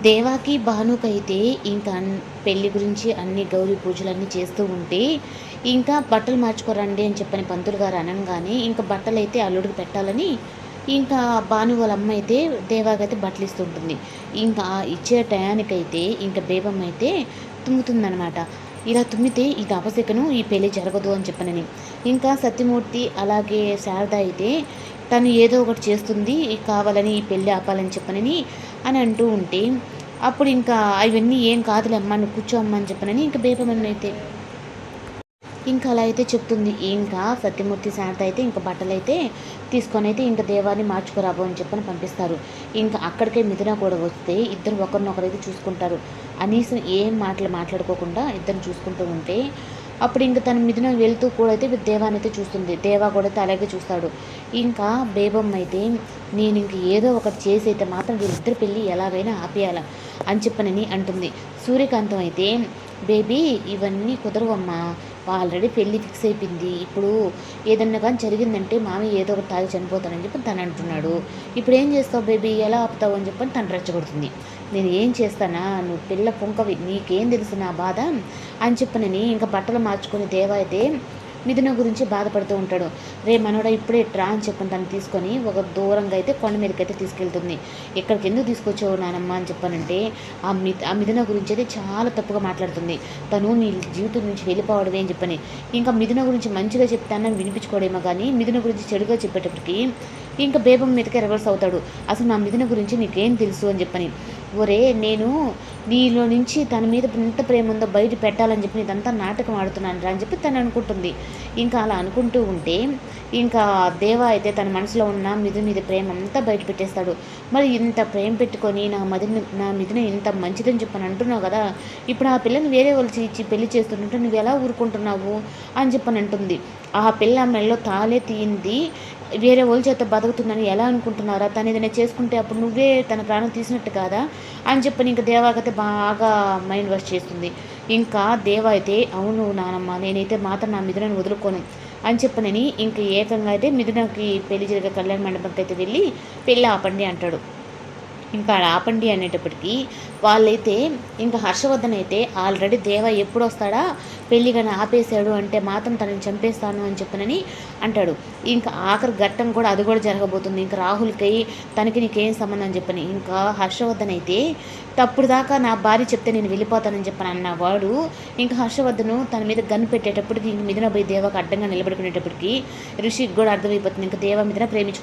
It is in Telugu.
దేవాకి భానుకైతే ఇంకా పెళ్ళి పెళ్ళి గురించి అన్ని గౌరీ పూజలన్నీ చేస్తూ ఉంటే ఇంకా బట్టలు మార్చుకోరండి అని చెప్పని పంతులు గారు అనగానే ఇంకా బట్టలు అయితే అల్లుడికి పెట్టాలని ఇంకా భాను వాళ్ళ అమ్మ అయితే దేవాకైతే బట్టలు ఇస్తుంటుంది ఇంకా ఇచ్చే టయానికైతే ఇంకా బేబమ్మ అయితే తుమ్ముతుందనమాట ఇలా తుమ్మితే ఇది అపశకను ఈ పెళ్ళి జరగదు అని చెప్పనని. ఇంకా సత్యమూర్తి అలాగే శారద అయితే తను ఏదో ఒకటి చేస్తుంది కావాలని ఈ పెళ్ళి ఆపాలని చెప్పనని అని అంటూ ఉంటే అప్పుడు ఇంకా అవన్నీ ఏం కాదులే అమ్మా నువ్వు కూర్చో అమ్మా అని చెప్పనని ఇంకా బేపమని అయితే. ఇంకా అలా అయితే చెప్తుంది. ఇంకా సత్యమూర్తి శాంత అయితే ఇంకా బట్టలు అయితే తీసుకొని అయితే ఇంకా దేవాన్ని మార్చుకురాబో అని చెప్పని పంపిస్తారు. ఇంకా అక్కడికే మిథున కూడా వస్తే ఇద్దరు ఒకరినొకరైతే చూసుకుంటారు. అనీసం ఏం మాటలు మాట్లాడుకోకుండా ఇద్దరు చూసుకుంటూ ఉంటే అప్పుడు ఇంకా తన మిథున వెళ్తూ కూడా అయితే దేవాన్ని అయితే చూస్తుంది. దేవా కూడా అయితే అలాగే చూస్తాడు. ఇంకా బేబమ్మ అయితే నేను ఇంక ఏదో ఒకటి చేసి అయితే మాత్రం వీళ్ళిద్దరు పెళ్ళి ఎలాగైనా ఆపేయాల అని చెప్పనని అంటుంది. సూర్యకాంతం అయితే బేబీ ఇవన్నీ కుదరవమ్మా. ఆల్రెడీ పెళ్ళి ఫిక్స్ అయిపోయింది. ఇప్పుడు ఏదన్నా కానీ జరిగిందంటే మామి ఏదో ఒకటి తాగి చనిపోతానని చెప్పి తను అంటున్నాడు. ఇప్పుడు ఏం చేస్తావు బేబీ? ఎలా ఆపుతావు అని చెప్పని తను రెచ్చగొడుతుంది. నేను ఏం చేస్తానా? నువ్వు పిల్ల పుంకవి. నీకేం తెలుసు నా బాధ? అని చెప్పనని ఇంకా బట్టలు మార్చుకుని దేవా అయితే మిథున గురించి బాధపడుతూ ఉంటాడు. రే మనోడ ఇప్పుడే ట్రా అని చెప్పని తను తీసుకొని ఒక దూరంగా అయితే కొండ మీదకైతే తీసుకెళ్తుంది. ఇక్కడికి ఎందుకు తీసుకొచ్చావు నానమ్మ? అని చెప్పానంటే ఆ మి ఆ మిథున గురించి అయితే చాలా తప్పుగా మాట్లాడుతుంది. తను నీ జీవితం నుంచి వెళ్ళిపోవడమే అని చెప్పని. ఇంకా మిథున గురించి మంచిగా చెప్తానని వినిపించుకోవడేమో కానీ మిథున గురించి చెడుగా చెప్పేటప్పటికి ఇంకా బేబం మీదకే రివర్స్ అవుతాడు. అసలు నా మిథున గురించి నీకేం తెలుసు? అని చెప్పని. ఒరే నేను నీలో నుంచి తన మీద ఎంత ప్రేమ ఉందో బయట పెట్టాలని చెప్పి ఇదంతా నాటకం ఆడుతున్నాను రా అని చెప్పి తను అనుకుంటుంది. ఇంకా అలా అనుకుంటూ ఉంటే ఇంకా దేవ అయితే తన మనసులో ఉన్న మిథున మీద ప్రేమ అంతా బయట పెట్టేస్తాడు. మరి ఇంత ప్రేమ పెట్టుకొని నా మదిన నా మిథున ఇంత మంచిదని చెప్పని అంటున్నావు కదా ఇప్పుడు ఆ పిల్లని వేరే వాళ్ళు ఇచ్చి పెళ్ళి చేస్తుంటే నువ్వు ఎలా ఊరుకుంటున్నావు అని చెప్పని అంటుంది. ఆ పిల్ల మెల్లో తాలే తీయింది వేరే వాళ్ళ చేత బతుకుతుందని ఎలా అనుకుంటున్నారా? తను ఏదైనా చేసుకుంటే అప్పుడు నువ్వే తన ప్రాణం తీసినట్టు కాదా అని చెప్పని ఇంకా దేవాకైతే బాగా మైండ్ వాష్ చేస్తుంది. ఇంకా దేవ అయితే అవును నానమ్మ నేనైతే మాత్రం నా మిథునని వదులుకోను. అని చెప్పనని ఇంక ఏకంగా అయితే మిథునకి పెళ్ళి జరిగే కళ్యాణ మండపంకి అయితే వెళ్ళి పెళ్ళి ఆపండి అంటాడు. ఇంకా ఆపండి అనేటప్పటికీ వాళ్ళైతే ఇంకా హర్షవర్ధన్ అయితే ఆల్రెడీ దేవ ఎప్పుడు వస్తాడా పెళ్ళి కానీ ఆపేశాడు అంటే మాత్రం తనని చంపేస్తాను అని చెప్పనని అంటాడు. ఇంకా ఆఖరి ఘట్టం కూడా అది కూడా జరగబోతుంది. ఇంకా రాహుల్కి తనకి నీకేం సంబంధం అని చెప్పని ఇంకా హర్షవర్ధన్ అయితే తప్పుడు దాకా నా భార్య చెప్తే నేను వెళ్ళిపోతానని చెప్పని అన్నవాడు ఇంకా హర్షవర్ధను తన మీద గన్ పెట్టేటప్పటికి ఇంక మిథున పోయి దేవకు అడ్డంగా నిలబడుకునేటప్పటికి ఋషికి కూడా అర్థమైపోతుంది. ఇంకా దేవ మీద ప్రేమించు